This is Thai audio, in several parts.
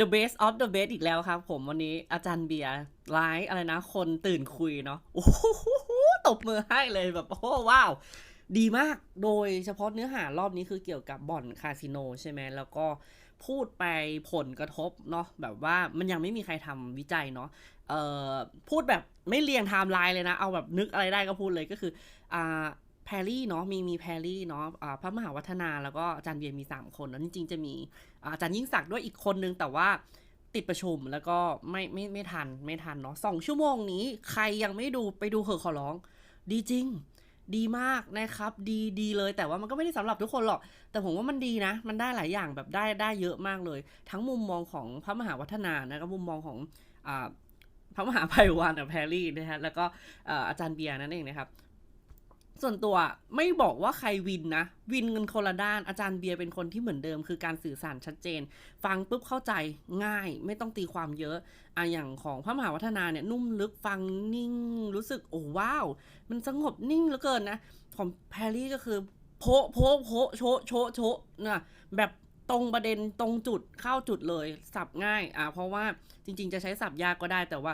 The best of the best อีกแล้วครับ ผมวันนี้อาจารย์เบียร์ไลฟ์อะไรนะ คนตื่นคุยเนาะโอ้โหตบมือให้เลยแบบโอ้ว้าว ดีมากโดยเฉพาะเนื้อหารอบนี้คือเกี่ยวกับบ่อนคาสิโนใช่ไหมแล้วก็พูดไปผลกระทบเนาะแบบว่ามันยังไม่มีใครทำวิจัยเนาะเอ่อพูดแบบไม่เรียงไทม์ไลน์เลยนะ เอาแบบนึกอะไรได้ก็พูดเลยก็คืออ่า แพรรี่เนาะมีมีแพรรี่เนาะพระมหาวัฒนาแล้วก็อาจารย์เบียร์มี 3 คนแล้วจริงๆจะมีอาจารย์ยิ่งศักดิ์ด้วยอีกคนนึงแต่ว่าติดประชุมแล้วก็ไม่ไม่ไม่ทันไม่ทันเนาะสองชั่วโมงนี้ใครยังไม่ดูไปดูเหอะขอร้อง ดีจริง ดีมากนะครับ ดีดีเลยแต่ว่ามันก็ไม่ได้สำหรับทุกคนหรอก แต่ผมว่ามันดีนะ มันได้หลายอย่างแบบได้ได้เยอะมากเลย ทั้งมุมมองของพระมหาวัฒนานะกับมุมมองของอพระมหาภัยวันกับแพรรี่นะฮะแล้วก็อาจารย์เบียร์นั่นเองนะครับ ส่วนตัวไม่บอกว่าใครวินนะ วินเงินคนละด้านอาจารย์เบียร์เป็นคนที่เหมือนเดิม คือการสื่อสารชัดเจน ฟังปุ๊บเข้าใจง่ายไม่ต้องตีความเยอะอะอย่างของพระมหาวัฒนาเนี่ยนุ่มลึกฟังนิ่ง รู้สึกโอ้ว้าว มันสงบนิ่งเหลือเกินนะ ของแพรรี่ก็คือโพะโพะโพะโชะโชะโชะนะแบบตรงประเด็นตรงจุดเข้าจุดเลยสับง่ายอะเพราะว่าจริง ๆ จะใช้สับยากก็ได้แต่ว่า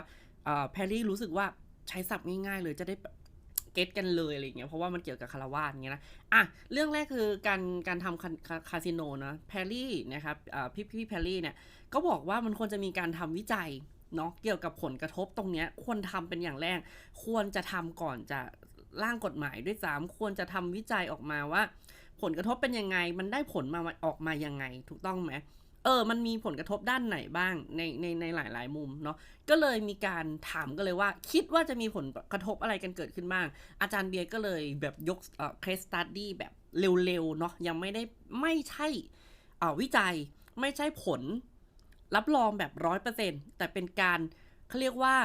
แพรรี่รู้สึกว่าใช้สับง่ายๆเลยจะได้ เก็ตกันเลยอะไรเงี้ยเพราะว่ามันเกี่ยวกับคารวาสอย่างเงี้ยนะอะเรื่องแรกคือการการทำคาสิโนนะแพรรี่นะครับพี่พี่แพรรี่เนี่ยก็บอกว่ามันควรจะมีการทำวิจัยเนาะเกี่ยวกับผลกระทบตรงเนี้ยควรทำเป็นอย่างแรก ควรจะทำก่อนจะร่างกฎหมายด้วยซ้ำควรจะทำวิจัยออกมาว่า ผลกระทบเป็นยังไง มันได้ผลมาออกมายังไง ถูกต้องไหม เออ มันมีผลกระทบด้านไหนบ้างในในในหลาย ๆ มุมเนาะ ก็เลยมีการถามกันเลยว่า คิดว่าจะมีผลกระทบอะไรกันเกิดขึ้นบ้าง อาจารย์เบียร์ก็เลยแบบยกเอ่อ case study แบบเร็ว ๆ เนาะ ยังไม่ได้ไม่ใช่เอ่อวิจัยไม่ใช่ผล รับรองแบบร้อยเปอร์เซ็นแต่เป็นการเขาเรียกว่า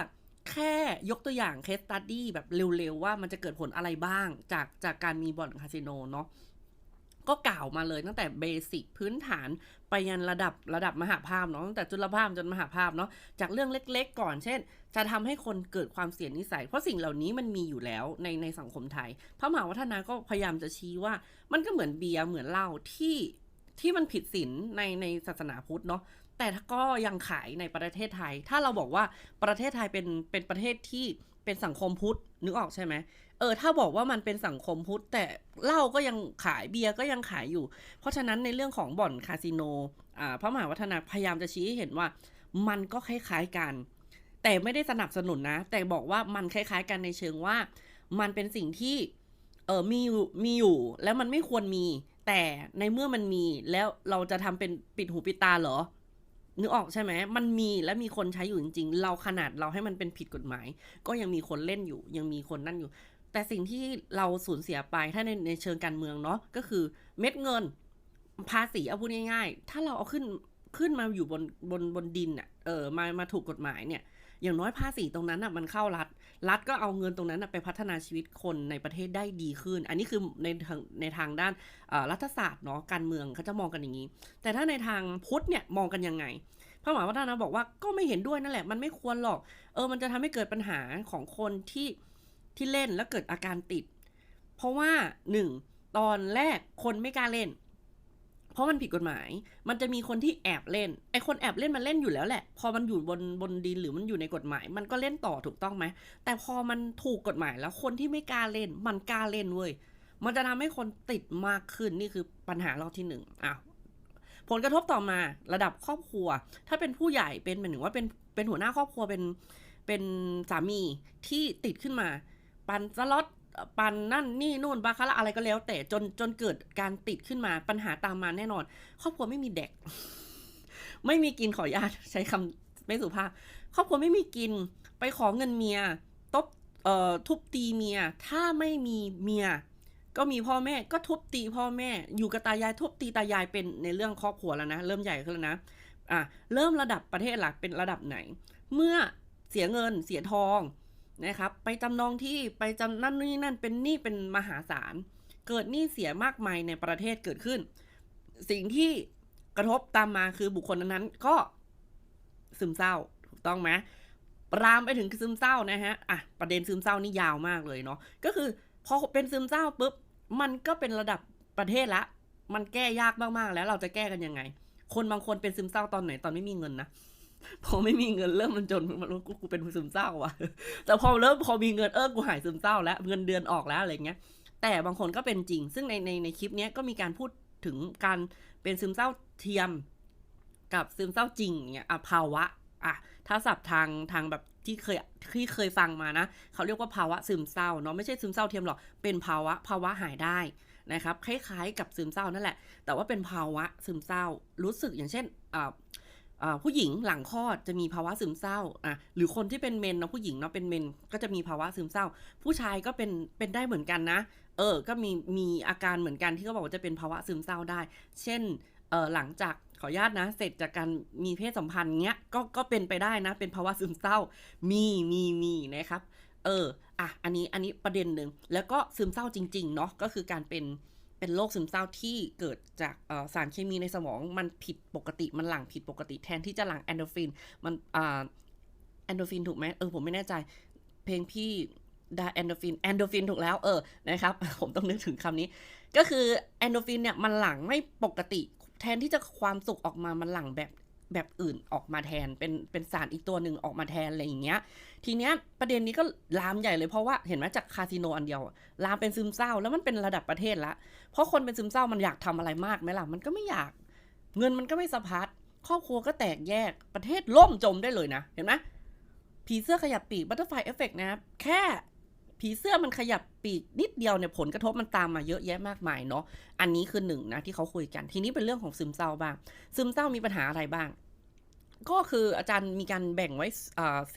แค่ยกตัวอย่าง case study แบบเร็ว ๆ ว่ามันจะเกิดผลอะไรบ้างจากจากการมีบ่อนคาสิโนเนาะ ก็กล่าวมาเลยตั้งแต่เบสิกพื้นฐานไปยันระดับระดับมหาภาพเนาะตั้งแต่จุลภาพจนมหาภาพเนาะจากเรื่องเล็กๆ ก่อนเช่น จะทำให้คนเกิดความเสียนิสัย เพราะสิ่งเหล่านี้มันมีอยู่แล้วในในสังคมไทย พระมหาวัฒนาก็พยายามจะชี้ว่า มันก็เหมือนเบียร์เหมือนเหล้าที่ที่มันผิดศีลในในศาสนาพุทธเนาะแต่ก็ยังขายในประเทศไทย ถ้าเราบอกว่าประเทศไทยเป็นเป็นประเทศที่เป็นสังคมพุทธนึกออกใช่ไหม เออถ้าบอกว่ามันเป็นสังคมพุทธแต่เหล้าก็ยังขายเบียร์ก็ยังขายอยู่ เพราะฉะนั้นในเรื่องของบ่อนคาสิโนอ่าพระมหาวัฒนาพยายามจะชี้ให้เห็นว่า มันก็คล้ายๆกัน แต่ไม่ได้สนับสนุนนะ แต่บอกว่ามันคล้ายๆกันในเชิงว่า มันเป็นสิ่งที่เออมีอยู่มีอยู่แล้วมันไม่ควรมี แต่ในเมื่อมันมีแล้วเราจะทำเป็นปิดหูปิดตาเหรอนึกออกใช่ไหม มันมีและมีคนใช้อยู่จริง ๆ เราขนาดเราให้มันเป็นผิดกฎหมาย ก็ยังมีคนเล่นอยู่ ยังมีคนนั่นอยู่ แต่สิ่งที่เราสูญเสียไปถ้าในในเชิงการเมืองเนาะก็คือเม็ดเงิน ภาษีเอาพูดง่ายๆ ถ้าเราเอาขึ้นขึ้นมาอยู่บนบนบนดินอะเออมามาถูกกฎหมายเนี่ย อย่างน้อยภาษีตรงนั้นอะมันเข้ารัฐ รัฐก็เอาเงินตรงนั้นน่ะไปพัฒนาชีวิตคนในประเทศได้ดีขึ้น อันนี้คือในทางในทางด้านรัฐศาสตร์เนาะการเมืองเขาจะมองกันอย่างนี้ แต่ถ้าในทางพุทธเนี่ยมองกันยังไงพระมหาวัฒนาบอกว่าก็ไม่เห็นด้วยนั่นแหละมันไม่ควรหรอก เออมันจะทำให้เกิดปัญหาของคนที่ ที่เล่นแล้วเกิดอาการติด เพราะว่าหนึ่งตอนแรกคนไม่กล้าเล่น เพราะมันผิดกฎหมาย มันจะมีคนที่แอบเล่น ไอคนแอบเล่นมันเล่นอยู่แล้วแหละ พอมันอยู่บนบนดินหรือมันอยู่ในกฎหมาย มันก็เล่นต่อถูกต้องไหม แต่พอมันถูกกฎหมายแล้วคนที่ไม่กล้าเล่น มันกล้าเล่นเว้ย มันจะทำให้คนติดมากขึ้นนี่คือปัญหารอบที่หนึ่งอะผลกระทบต่อมาระดับครอบครัว ถ้าเป็นผู้ใหญ่เป็นหมายถึงว่าเป็นเป็นหัวหน้าครอบครัวเป็นเป็นสามีที่ติดขึ้นมา ปันสล็อตปันนั่นนี่นู่นบาคาร่าอะไรก็แล้ว แต่จนจนเกิดการติดขึ้นมาปัญหาตามมาแน่นอน ครอบครัวไม่มีเด็ก ไม่มีกินขออนุญาตใช้คำไม่สุภาพ ครอบครัวไม่มีกิน ไปขอเงินเมียตบเอ่อทุบตีเมีย ถ้าไม่มีเมีย ก็มีพ่อแม่ก็ทุบตีพ่อแม่ อยู่กับตายายทุบตีตายายเป็นในเรื่องครอบครัวแล้วนะ เริ่มใหญ่ขึ้นแล้วนะอะเริ่มระดับประเทศหลักเป็นระดับไหน เมื่อเสียเงินเสียทอง นะครับ ไปจำนองที่ไปจำนั่นนี่นั่นเป็นหนี้เป็นมหาศาล เกิดหนี้เสียมากมายในประเทศเกิดขึ้น สิ่งที่กระทบตามมาคือบุคคลนั้นๆก็ซึมเศร้าถูกต้องไหมรามไปถึงซึมเศร้านะฮะ อะ ประเด็นซึมเศร้านี่ยาวมากเลยเนาะ ก็คือพอเป็นซึมเศร้าปุ๊บ มันก็เป็นระดับประเทศละ มันแก้ยากมากๆ แล้วเราจะแก้กันยังไง คนบางคนเป็นซึมเศร้าตอนไหน ตอนไม่มีเงินนะ พอไม่มีเงินเริ่มมันจนมันกูกูเป็นซึมเศร้าว่ะ แต่พอเริ่มพอมีเงินเออกูหายซึมเศร้าแล้วเงินเดือนออกแล้วอะไรเงี้ย แต่บางคนก็เป็นจริง ซึ่งในในในคลิปเนี้ยก็มีการพูดถึงการเป็นซึมเศร้าเทียมกับซึมเศร้าจริงเนี่ยอะภาวะอะถ้าศัพท์ทางทางแบบที่เคยที่เคยฟังมานะเขาเรียกว่าภาวะซึมเศร้าเนาะไม่ใช่ซึมเศร้าเทียมหรอกเป็นภาวะภาวะหายได้นะครับคล้ายๆกับซึมเศร้านั่นแหละ แต่ว่าเป็นภาวะซึมเศร้ารู้สึกอย่างเช่นอ่าอ่า ผู้หญิงหลังคลอดจะมีภาวะซึมเศร้าอะหรือคนที่เป็นเมนเนาะผู้หญิงเนาะเป็นเมนก็จะมีภาวะซึมเศร้า ผู้ชายก็เป็นเป็นได้เหมือนกันนะ เออ ก็มีมีอาการเหมือนกันที่เขาบอกว่าจะเป็นภาวะซึมเศร้าได้ เช่นเออหลังจากขออนุญาตนะ เสร็จจากการมีเพศสัมพันธ์เงี้ยก็ก็เป็นไปได้นะ เป็นภาวะซึมเศร้า มีมีมีนะครับ เอออะอันนี้อันนี้ประเด็นหนึ่งแล้วก็ซึมเศร้าจริง ๆ เนาะก็คือการเป็น เป็นโรคซึมเศร้าที่เกิดจากสารเคมีในสมองมันผิดปกติมันหลั่งผิดปกติแทนที่จะหลั่งแอนโดรฟิน มันแอนโดรฟินถูกไหมเออผมไม่แน่ใจ เพลงพี่ดาแอนโดฟินแอนโดฟินถูกแล้วเออนะครับ ผมต้องนึกถึงคำนี้ ก็คือแอนโดรฟินเนี่ยมันหลั่งไม่ปกติ แทนที่จะความสุขออกมามันหลั่งแบบ แบบอื่นออกมาแทน เป็นเป็นสารอีกตัวหนึ่งออกมาแทนอะไรอย่างเงี้ย ทีเนี้ยประเด็นนี้ก็ลามใหญ่เลยเพราะว่าเห็นไหมจากคาสิโนอันเดียวลามเป็นซึมเศร้าแล้วมันเป็นระดับประเทศละเพราะคนเป็นซึมเศร้ามันอยากทำอะไรมากไหมล่ะมันก็ไม่อยาก เงินมันก็ไม่สะพัดครอบครัวก็แตกแยกประเทศล่มจมได้เลยนะ เห็นไหมผีเสื้อขยับปีกบัตเตอร์ไฟเอฟเฟกนะครับแค่ ผีเสื้อมันขยับปีกนิดเดียวเนี่ยผลกระทบมันตามมาเยอะแยะมากมายเนาะ อันนี้คือหนึ่งนะที่เขาคุยกัน ทีนี้เป็นเรื่องของซึมเศร้าบ้าง ซึมเศร้ามีปัญหาอะไรบ้าง ก็คืออาจารย์มีการแบ่งไว้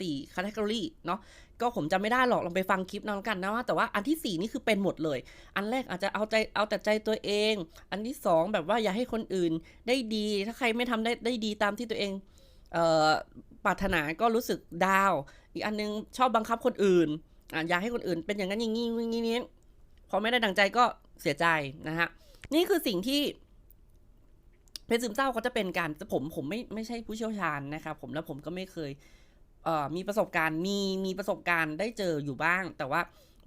สี่คาต e กรีเนาะ ก็ผมจำไม่ได้หรอกลองไปฟังคลิปนั้นแล้วกันนะว่าแต่ว่าอันที่สี่นี่คือเป็นหมดเลย อันแรกอาจจะเอาใจเอาแต่ใจตัวเอง อันที่สองแบบว่าอย่าให้คนอื่นได้ดี ถ้าใครไม่ทำได้ได้ดีตามที่ตัวเองเอ่อปรารถนาก็รู้สึกดาว อีกอันนึงชอบบังคับคนอื่น อยากให้คนอื่นเป็นอย่างนั้นอย่างนี้อย่างนี้นี้พอไม่ได้ดังใจก็เสียใจนะฮะนี่คือสิ่งที่เป็นซึมเศร้าเขาจะเป็นการผมผมไม่ไม่ใช่ผู้เชี่ยวชาญนะครับผมแล้วผมก็ไม่เคยเออมีประสบการณ์มีมีประสบการณ์ได้เจออยู่บ้าง แต่ว่า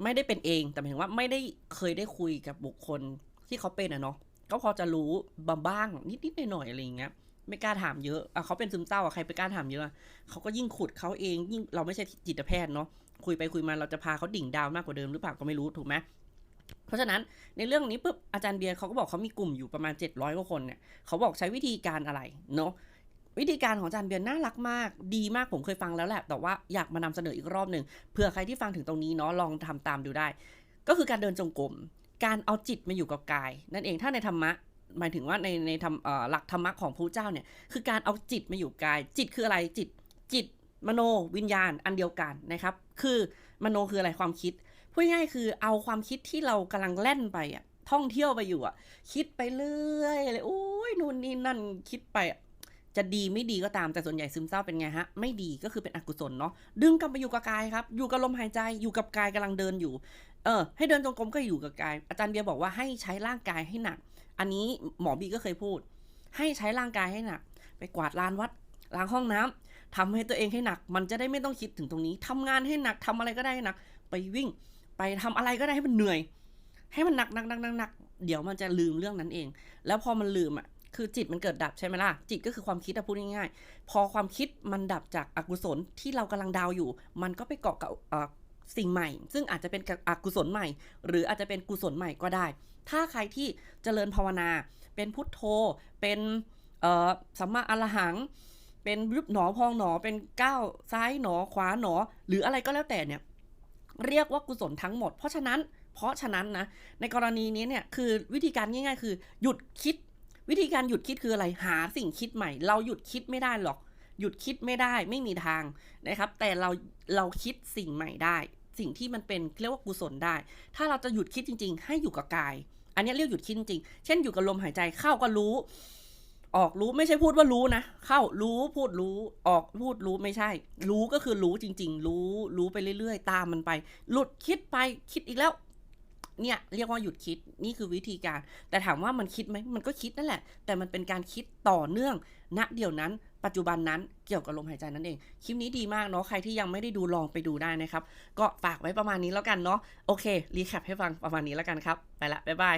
ไม่ได้เป็นเองแต่หมายถึงว่าไม่ได้เคยได้คุยกับบุคคลที่เขาเป็นอะเนาะก็พอจะรู้บาบ้างนิดนิดหน่อยๆอะไรอย่างเงี้ยไม่กล้าถามเยอะอะเขาเป็นซึมเศร้าอะใครไปกล้าถามเยอะเขาก็ยิ่งขุดเขาเองยิ่งเราไม่ใช่จิตแพทย์เนาะ คุยไปคุยมาเราจะพาเขาดิ่งดาวมากกว่าเดิมหรือเปล่าก็ไม่รู้ถูกไหมเพราะฉะนั้นในเรื่องนี้ปุ๊บอาจารย์เบียร์เขาก็บอกเขามีกลุ่มอยู่ประมาณ 700กว่าคนเนี่ยเขาบอกใช้วิธีการอะไรเนาะวิธีการของอาจารย์เบียร์น่ารักมาก ดีมากผมเคยฟังแล้วแหละ แต่ว่าอยากมานำเสนออีกรอบหนึ่งเผื่อใครที่ฟังถึงตรงนี้เนาะลองทำตามดูได้ ก็คือการเดินจงกรมการเอาจิตมาอยู่กับกาย นั่นเองถ้าในธรรมะหมายถึงว่าในในธรรมหลักธรรมะของพระเจ้าเนี่ยคือการเอาจิตมาอยู่กาย จิตคืออะไรจิตจิต มโนวิญญาณอันเดียวกันนะครับ คือมโนคืออะไรความคิดพูดง่ายคือเอาความคิดที่เรากำลังแล่นไปอะท่องเที่ยวไปอยู่อะคิดไปเรื่อยเลยโอ้ยนู่นนี่นั่นคิดไปจะดีไม่ดีก็ตามแต่ส่วนใหญ่ซึมเศร้าเป็นไงฮะ ไม่ดีก็คือเป็นอกุศลเนาะดึงกลับไปอยู่กับกายครับ อยู่กับลมหายใจอยู่กับกายกำลังเดินอยู่ เออ ให้เดินจงกรมก็อยู่กับกาย อาจารย์เบียร์บอกว่าให้ใช้ร่างกายให้หนัก อันนี้หมอบีก็เคยพูด ให้ใช้ร่างกายให้หนัก ไปกวาดลานวัดล้างห้องน้ำ ทำให้ตัวเองให้หนัก มันจะได้ไม่ต้องคิดถึงตรงนี้ทำงานให้หนักทำอะไรก็ได้ให้หนัก ไปวิ่ง ไปทำอะไรก็ได้ให้มันเหนื่อย ให้มันหนักหนักหนักหนักหนักเดี๋ยวมันจะลืมเรื่องนั้นเอง แล้วพอมันลืมอะ คือจิตมันเกิดดับใช่ไหมล่ะ จิตก็คือความคิดอะพูดง่ายๆ พอความคิดมันดับจากอกุศลที่เรากำลังดาวอยู่ มันก็ไปเกาะกับสิ่งใหม่ ซึ่งอาจจะเป็นอกุศลใหม่ หรืออาจจะเป็นกุศลใหม่ก็ได้ ถ้าใครที่เจริญภาวนา เป็นพุทโธ เป็นสัมมาอรหัง เป็นยุบหนอพองหนอเป็นก้าวซ้ายหนอขวาหนอ หรืออะไรก็แล้วแต่เนี่ยเรียกว่ากุศลทั้งหมด เพราะฉะนั้นเพราะฉะนั้นนะในกรณีนี้เนี่ยคือวิธีการง่ายๆ คือ หยุดคิด วิธีการหยุดคิดคืออะไรหาสิ่งคิดใหม่ เราหยุดคิดไม่ได้หรอก หยุดคิดไม่ได้ไม่มีทางนะครับ แต่เราเราคิดสิ่งใหม่ได้ สิ่งที่มันเป็นเรียกว่ากุศลได้ ถ้าเราจะหยุดคิดจริง ๆ ให้อยู่กับกาย อันนี้เรียกหยุดคิดจริง เช่นอยู่กับลมหายใจเข้าก็รู้ ออกรู้ไม่ใช่พูดว่ารู้นะ เข้ารู้พูดรู้ออกพูดรู้ไม่ใช่ รู้ก็คือรู้จริง ๆ รู้รู้ไปเรื่อยๆ ตามมันไป หลุดคิดไปคิดอีกแล้ว เนี่ยเรียกว่าหยุดคิดนี่คือวิธีการ แต่ถามว่ามันคิดไหมมันก็คิดนั่นแหละ แต่มันเป็นการคิดต่อเนื่องณเดี๋ยวนั้น ปัจจุบันนั้นเกี่ยวกับลมหายใจนั่นเอง คลิปนี้ดีมากเนาะใครที่ยังไม่ได้ดูลองไปดูได้นะครับ ก็ฝากไว้ประมาณนี้แล้วกันเนาะโอเครีแคปให้ฟังประมาณนี้แล้วกันครับ ไปละบ๊ายบาย